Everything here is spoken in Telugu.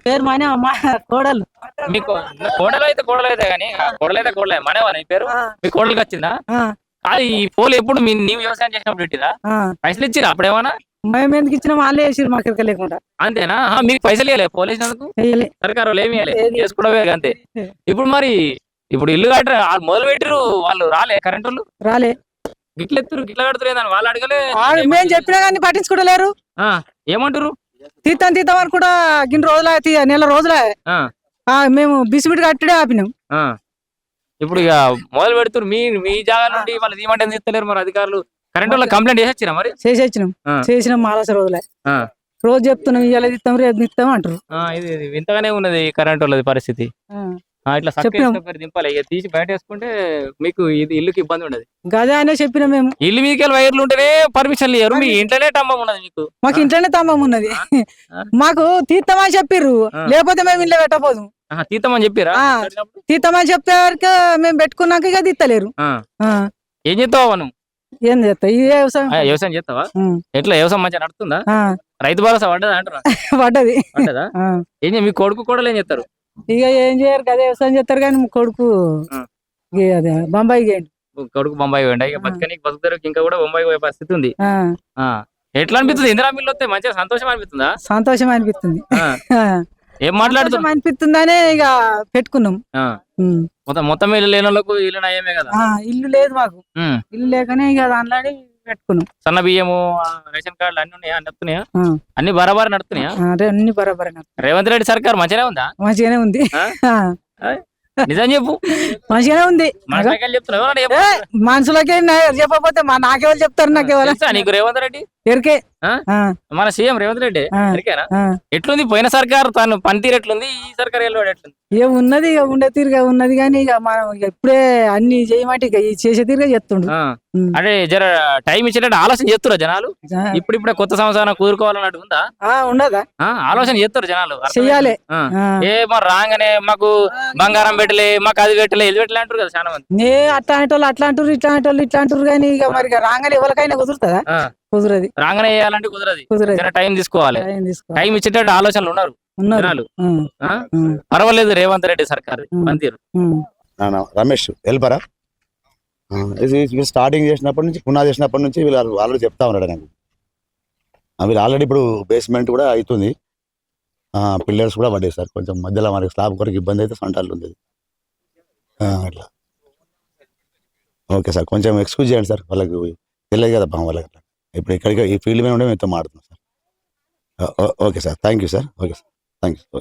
పేరు మానే మా కోడలు. మీకు కోడలు అయితే కోడలు అయితే కానీ కోడలు అయితే కోడలే మనవా నీ పేరు మీ కోడలికి వచ్చిందా? అది ఈ పోలు ఎప్పుడు మీ నీవు వ్యవసాయం చేసినప్పుడు పెట్టిరా ఆ. పైసలు ఇచ్చిరా అప్పుడేమన్నా మేము ఎందుకు ఇచ్చినా వాళ్ళే వేసిరు మాకు ఇక్కడ లేకుండా. అంతేనా? మీకు పైసలు ఇవ్వలే వేయలే సర్కారు ఏమి? చేసుకున్నవే అంతే. ఇప్పుడు మరి ఇప్పుడు ఇల్లు కట్టరు వాళ్ళు మొదలు పెట్టిరు వాళ్ళు రాలే కరెంట్ వాళ్ళు? రాలే. గిట్ల ఎత్తురు గిట్ల కడుతురు వాళ్ళు అడగలే. మేము చెప్పినా కానీ పట్టించుకోలేరు. ఏమంటారు తీద్దాం తీద్దాం అని కూడా గిన్ని రోజులే తీ- నెల రోజులే ఆ, ఆ, మేము బిస్మిట్ కట్టుడే ఆపినాం. ఆ. ఇప్పుడు ఇక మొదలు పెడుతురు మీ మీ జాగా నుండి వాళ్ళు తీయమంటే ఎందుకు ఇస్తలేరు మరి అధికారులు? కరెంట్ వాళ్ళకి కంప్లైంట్ చేసొచ్చిరా మరి? చేసి వచ్చినాం ఆ. చేసినాం మాలస రోజులే ఆ. రోజు చెప్తున్నాం ఇవాళ ఇస్తాం రేపు ఇస్తాం అంటారు ఆ, ఇది ఇది వింతగానే ఉన్నది కరెంట్ వాళ్ళది పరిస్థితి. ఆ. ఆ, ఇట్లా చెప్పినాం. సక్క దింపాలి. ఇక తీసి బయట వేసుకుంటే మీకు ఇది ఇల్లుకి ఇబ్బంది ఉండదు. గదే అనే చెప్పినాం మేము. ఇల్లు మీకెళ్ళి వైర్లు ఉంటేనే పర్మిషన్ లేరు మీ ఇంట్లోనే టమ్మం ఉన్నది మీకు. మాకు ఇంట్లోనే తమ్మం ఉన్నది. ఆ. మాకు తీర్థమని చెప్పిర్రు. ఆ. లేకపోతే మేము ఇంట్లో పెట్టబోదు. ఆహా, తీద్దామని చెప్పారా? ఆ. తీర్థమని చెప్పాక మేము పెట్టుకున్నాక ఇక తీస్తలేరు ఆ. ఆ. ఏం చేస్తావా నువ్వు? ఏం చేస్తా ఇది వ్యవసాయం. ఆ, వ్యవసాయం చేస్తావా? ఉం. ఎట్లా? వ్యవసాయం మంచిగా నడుస్తుందా? ఆ, రైతు భరోసా పడ్డదా అంటారా పడ్డది. పడ్డదా? ఆ. ఏం చే- మీ కొడుకు కూడా ఏం చేస్తారు? ఇక ఏం చేయరు కదా వ్యవసాయం చేస్తారు కానీ కొడుకు అదే బొంబాయి గేయండి కొడుకు బొంబాయి పోయిండా? ఇక. బతకనికి బతుకుతారు ఇంకా కూడా బొంబాయి పోయే పరిస్థితి ఉంది. ఆ, ఎట్లా అనిపిస్తుంది? ఇందిరా మిల్లు వస్తే మంచిగా సంతోషం అనిపిస్తుందా? సంతోషం అనిపిస్తుంది. ఏం మాట్లాడుతున్నా సంతోషం అనిపిస్తుందనే ఇక పెట్టుకున్నాం. మొత్తం మొత్తం ఇల్లు లేని వాళ్ళకు ఇల్లు నయమే కదా? ఇల్లు లేదు మాకు. ఇల్లు లేకనే ఇక దాంట్లో పెట్టుకున్నాం సన్న బియ్యము రేషన్ కార్డులు అన్ని ఉన్నాయా? నడుతున్నాయా అన్ని బరాబర్ నడుతున్నాయా అన్ని బరాబర్ రేవంత్ రెడ్డి సర్కార్ మంచిగానే ఉందా? మంచిగానే ఉంది. నిజం చెప్పు. మంచిగానే ఉంది. మనుషులకే చెప్పకపోతే మా నాకెవరు చెప్తారు నాకెవరు? తెలుసా నీకు రేవంత్ రెడ్డి? ఎరికే. మన సీఎం రేవంత్ రెడ్డి. ఎరికేనా. ఎట్లుంది? పోయిన సర్కార్ తను పనితీరు ఎట్లుంది? ఈ సర్కార్ ఎట్లుంది? ఇక ఉన్నది ఇక ఉండే తీరుగా ఉన్నది కానీ ఇక మనం ఇక ఇప్పుడే అన్ని చేయమంటే ఇక చేసే తీరుగా చెప్తుండు. ఆ. ఉం. అంటే జర టైం ఇచ్చేటట్టు ఆలోచన చేస్తురా జనాలు? ఇప్పుడు ఇప్పుడే కొత్త సంవత్సరం కూరుకోవాలన్నట్టు ఉందా? ఉండదా ఆలోచన చేస్తారు జనాలు? చెయ్యాలి. ఏ మరి రాగానే మాకు బంగారం పెట్టలే మాకు అది పెట్టలే ఇది పెట్టలే అంటారు కదా చాలా మంది నే అట్లాంటి వాళ్ళు అట్లా అంటారు ఇట్లా వాళ్ళు ఇట్లా అంటారు కానీ ఇక మరి రాగానే ఎవరికైనా కుదురుతుందా. కుదరది. రాగానే చేయాలంటే కుదరదు. టైం తీసుకోవాలి. టైం ఇచ్చేటట్టు ఆలోచనలు ఉన్నారు ఉన్నారు. పర్వాలేదు రేవంత్ రెడ్డి సర్కార్. నాన్న రమేష్ హెల్పరా? ఇది వీళ్ళు స్టార్టింగ్ చేసినప్పటి నుంచి పునాది చేసినప్పటి నుంచి వీళ్ళు ఆల్రెడీ చెప్తా ఉన్నాడు నాకు వీళ్ళు ఆల్రెడీ ఇప్పుడు బేస్మెంట్ కూడా అవుతుంది. పిల్లర్స్ కూడా పడ్డాయి సార్. కొంచెం మధ్యలో మనకి స్లాబ్ కొరకు ఇబ్బంది అయితే సంటాలు ఉంది ఆ, అట్లా. Okay sir. కొంచెం ఎక్స్క్యూజ్ చేయండి సార్. వాళ్ళకి తెలియదు కదా పాపం వాళ్ళకి ఇప్పుడు ఇక్కడికి ఈ ఫీల్డ్ మీద ఉండే మేము మాడుతున్నాం sir. Oh- okay sir. Thank you sir. Okay sir. Thank you okay.